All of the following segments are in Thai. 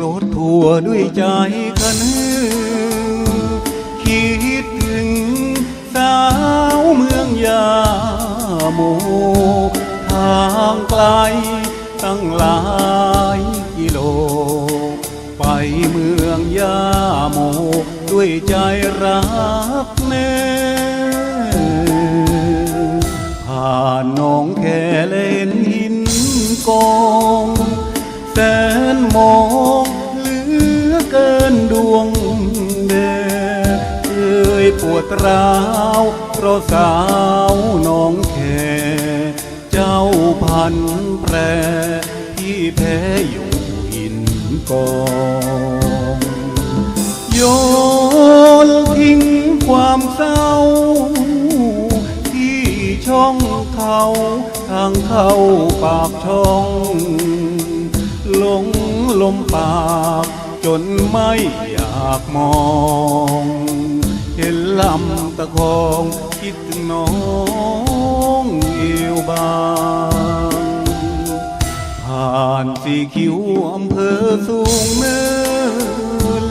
รถทัวด้วยใจคะนึคิดถึงสาวเมืองยาโมทางไกลตั้งหลายกิโล ไปเมืองยาโมด้วยใจรักแน่ผ่านหนองแค่เลนหินกองแสนมอง ดวงแดงเคยปวดร้าวเพราะสาวหนองแคเจ้าพันแปรที่แพ้อยู่หินกองโยนทิ้งความเศร้า ที่ช่องเขาทางเข้าปากช่อง หลงลมปาก จนไม่อยากมอง เห็นลำตะคองคิดถึงน้องเอวบางผ่านสีคิ้วอำเภอสูงเนิน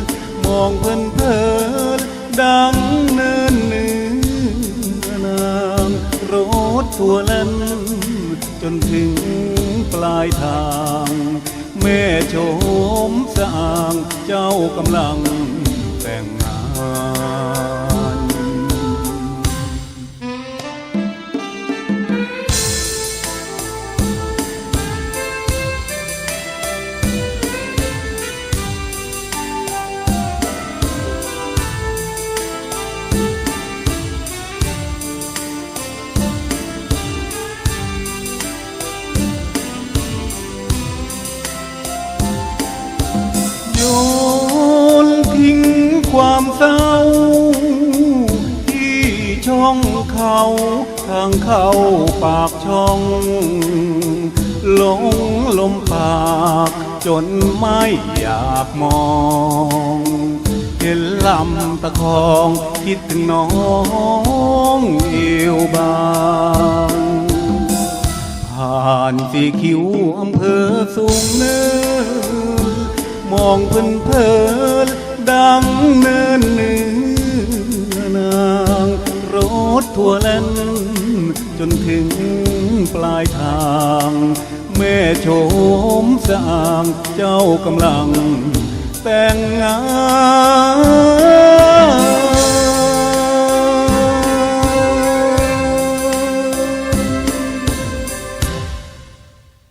มองเพลินเพลินดังเนินเนื้อนางรถทัวร์เลนจนถึงปลายทาง แม่โฉม สะอางเจ้ากำลังแต่ง โยนทิ้งความเศร้า ที่ช่องเขาทางเข้าปากช่องหลงลมปากจนไม่อยากมอง เห็นลำตะคองคิดถึงน้องเอวบางผ่านสีคิ้วอำเภอสูงเนิน มองเพลินเพลินดังเนินเนื้อนางรถทั่วแล่นจนถึงปลายทาง แม่โฉมสางเจ้ากำลังแต่งงาน